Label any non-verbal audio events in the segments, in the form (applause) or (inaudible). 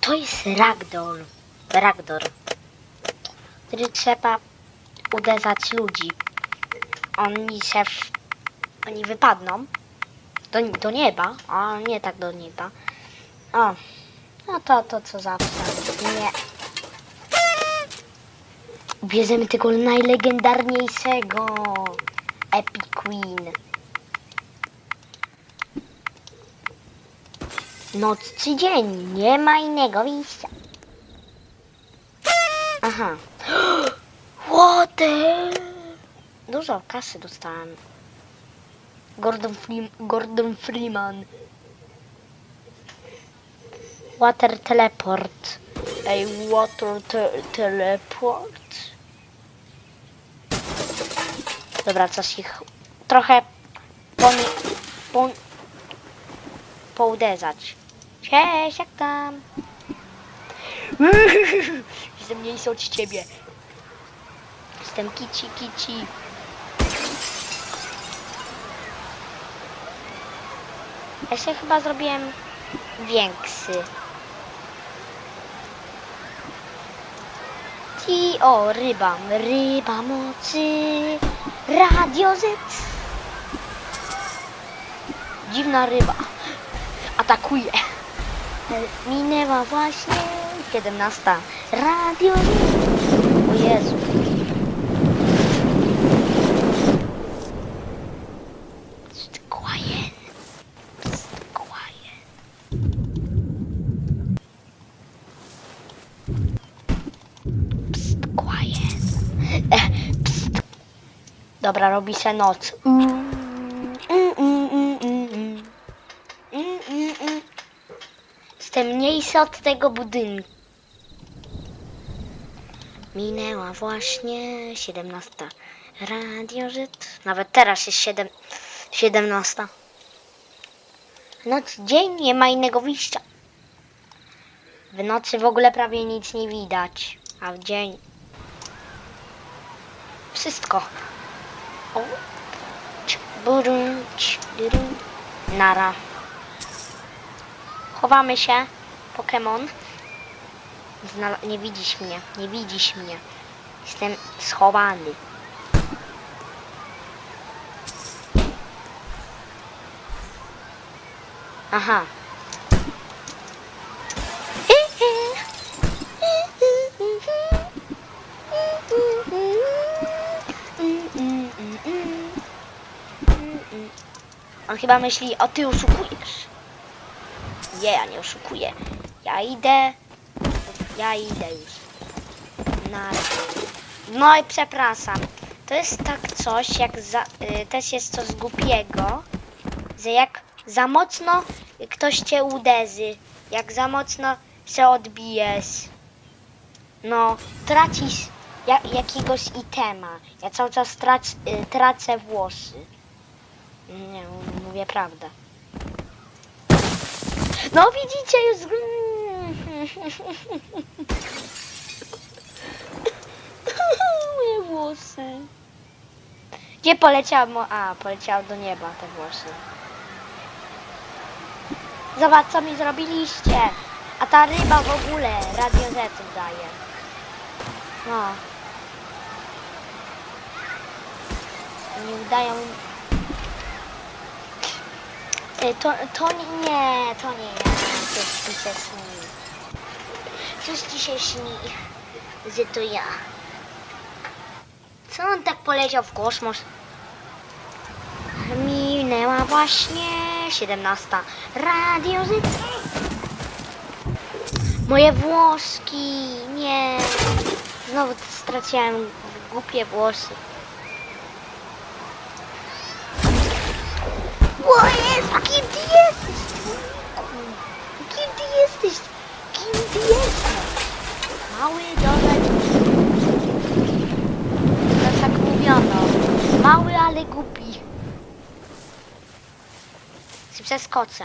To jest Ragdoll. Ragdoll. Który trzeba uderzać ludzi. Oni się... W... Oni wypadną. Do, do nieba. A nie tak do nieba. O. No to, to co zawsze. Nie. Bierzemy tego najlegendarniejszego. Epic Queen. Noc czy dzień, nie ma innego wyjścia. Aha. (gasps) What the... Dużo kasy dostałem. Gordon, Freem Gordon Freeman. Water teleport. Ej, water te teleport. Dobra, coś ich trochę poni... Pon... pouderzać. Cześć, jak tam? (laughs) Jestem mniejszy od ciebie. Jestem kici, kici. Ja się chyba zrobiłem większy. Ci, o, ryba, ryba mocy, radio Z. Dziwna ryba. Atakuje. Minęła właśnie 17. Radio. O Jezu. Psst, quiet. Psst, quiet. Psst, quiet. Psst. Dobra, robi się noc. Mm, Jestem mniejszy od tego budynku. Minęła właśnie 17. Radio Żyd. Nawet teraz jest 7, 17. Noc, dzień, nie ma innego wyjścia. W nocy w ogóle prawie nic nie widać, a w dzień wszystko. O. Durum. Nara. Chowamy się. Pokémon. Nie widzisz mnie. Nie widzisz mnie. Jestem schowany. Aha. On chyba myśli, o ty oszukujesz. Nie, ja nie oszukuję. Ja idę. Ja idę już. Na No i przepraszam. To jest tak coś, jak za, y, też jest coś głupiego, że jak za mocno ktoś cię uderzy, jak za mocno się odbijesz, no tracisz ja, jakiegoś itema. Ja cały czas trac, y, tracę włosy. Nie, mówię prawdę. No widzicie już. (laughs) Moje włosy. Gdzie poleciał? Mo- A, poleciał do nieba te włosy. Zobacz co mi zrobiliście. A ta ryba w ogóle Radio Z daje. No. Nie udają. Y, To, to nie, to nie ja. Coś ci się śni. Coś ci się śni, że to ja. Co on tak poleciał w kosmos? Minęła właśnie 17. Radio Z. Moje włoski, nie. Znowu straciłem głupie włosy. Kim ty jesteś? człowieku? Kim ty jesteś? Kim ty jesteś? Mały dolek. No tak mówiono. Mały, ale głupi. Przeskoczę.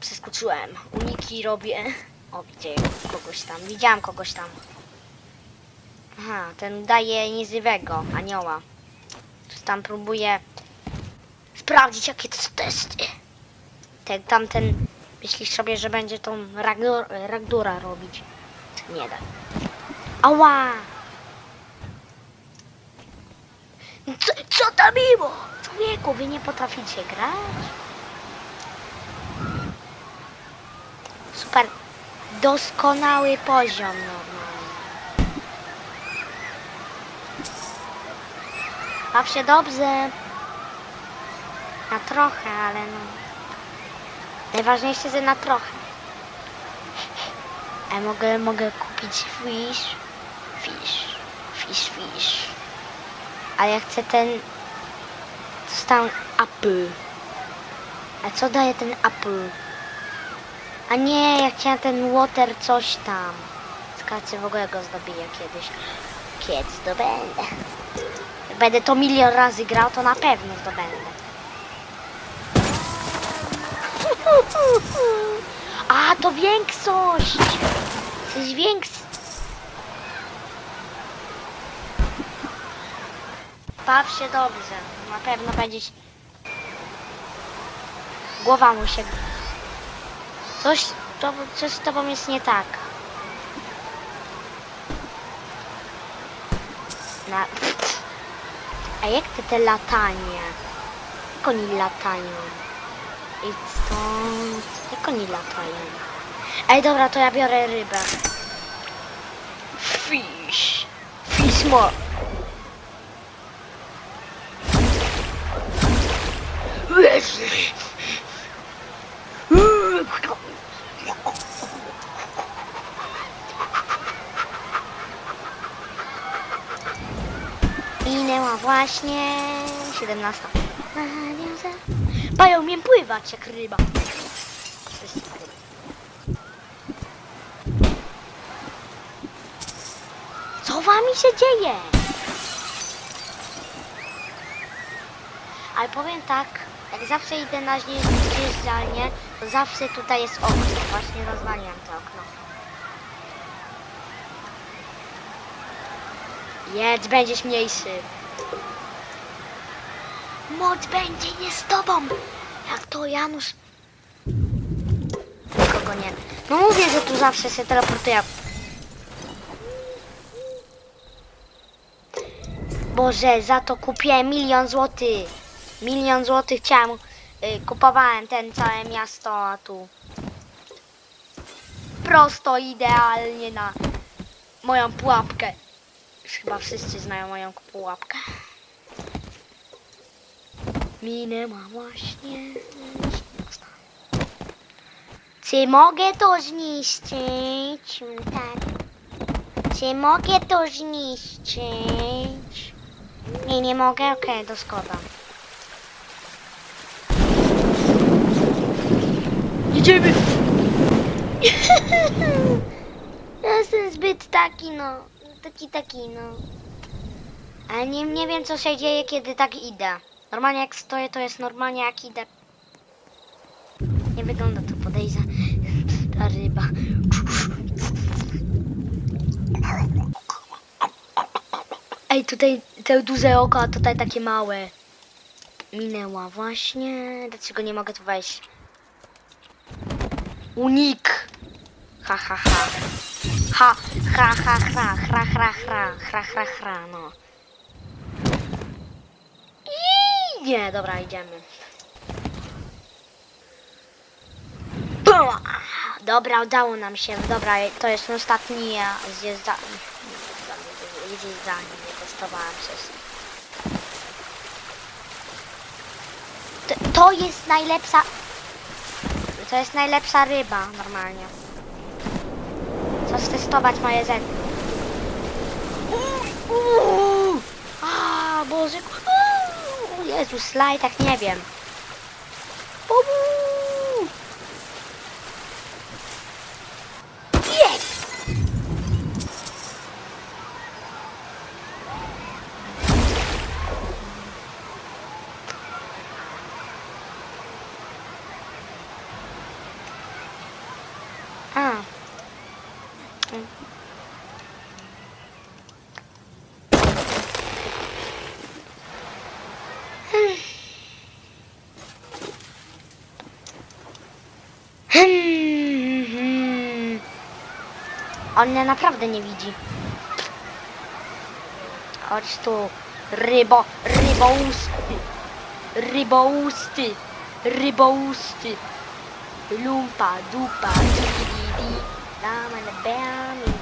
Przeskoczyłem. Uniki robię. O, widzę kogoś tam. Widziałam kogoś tam. Aha, ten daje niezywego anioła. Tam próbuje sprawdzić, jakie to są testy. ten, tamten, myślisz sobie, że będzie tą Ragdur, Ragdura robić. Nie da. Ała! Co, co to było? Człowieku, wy nie potraficie grać? Super. Doskonały poziom normalnie. Baw się dobrze. Na trochę, ale no. Najważniejsze, że na trochę. A mogę, mogę kupić fish. Fish. Fish, fish. Ale ja chcę ten... Stan apple. A co daje ten apple? A nie, ja chciałem ten water coś tam. Skacy w ogóle go zdobiję kiedyś. Kiedy zdobędę. Będę to milion razy grał, to na pewno zdobędę. A, to większość! Coś większy. Baw się dobrze. Na pewno będziesz... Głowa mu się... Coś, to, coś z tobą jest nie tak. Na... A jak te, te latanie? Jak oni latają? I stąd... Jak oni latają? Ej, dobra, to ja biorę rybę. Fish. Fish more. Minęła właśnie 17. Bają mnie pływać jak ryba. Co wami się dzieje? Ale powiem tak, jak zawsze idę na zje- zjeżdżalnię, to zawsze tutaj jest okno. Właśnie rozwaliłem to okno. Jedz, będziesz mniejszy. Moc będzie nie z tobą. Jak to Janusz? Kogo nie? No mówię, że tu zawsze się teleportuje. Boże, za to kupiłem milion złotych. Milion złotych chciałem. Y, kupowałem ten całe miasto, a tu. Prosto idealnie na moją pułapkę. Już Chyba wszyscy znają moją pułapkę. Minęła właśnie. Czy mogę to zniszczyć? Tak. Czy mogę to zniszczyć? Nie, nie mogę? Okej, szkoda. Idziemy! (laughs) ja jestem zbyt taki, no. Taki, taki, no. Ale nie, nie wiem, co się dzieje, kiedy tak idę. Normalnie jak stoję, to jest normalnie jak idę. Nie wygląda to podejrzanie. Ta ryba. Ej, tutaj te duże oko, a tutaj takie małe. Minęła właśnie. Dlaczego nie mogę tu wejść? Unik! Ha, ha, ha. Ha, ha, ha, ha, hra, hra, hra, hra, hra, hra, no. I nie, dobra, idziemy. Dobra, udało nam się. Dobra, to jest ostatni ja zjeżdża... Nie zjeżdżanie, nie testowałem wszystkich. To, to jest najlepsza... To jest najlepsza ryba, normalnie. Chcę testować moje zęby. Uuu! A, Boże. Uuu! Jezus, slajd, tak nie wiem. tym. Hmm. On mnie naprawdę nie widzi. Chodź tu, rybo, rybousty, rybousty, rybousty, lumpa, dupa, dupa. thumb and the bam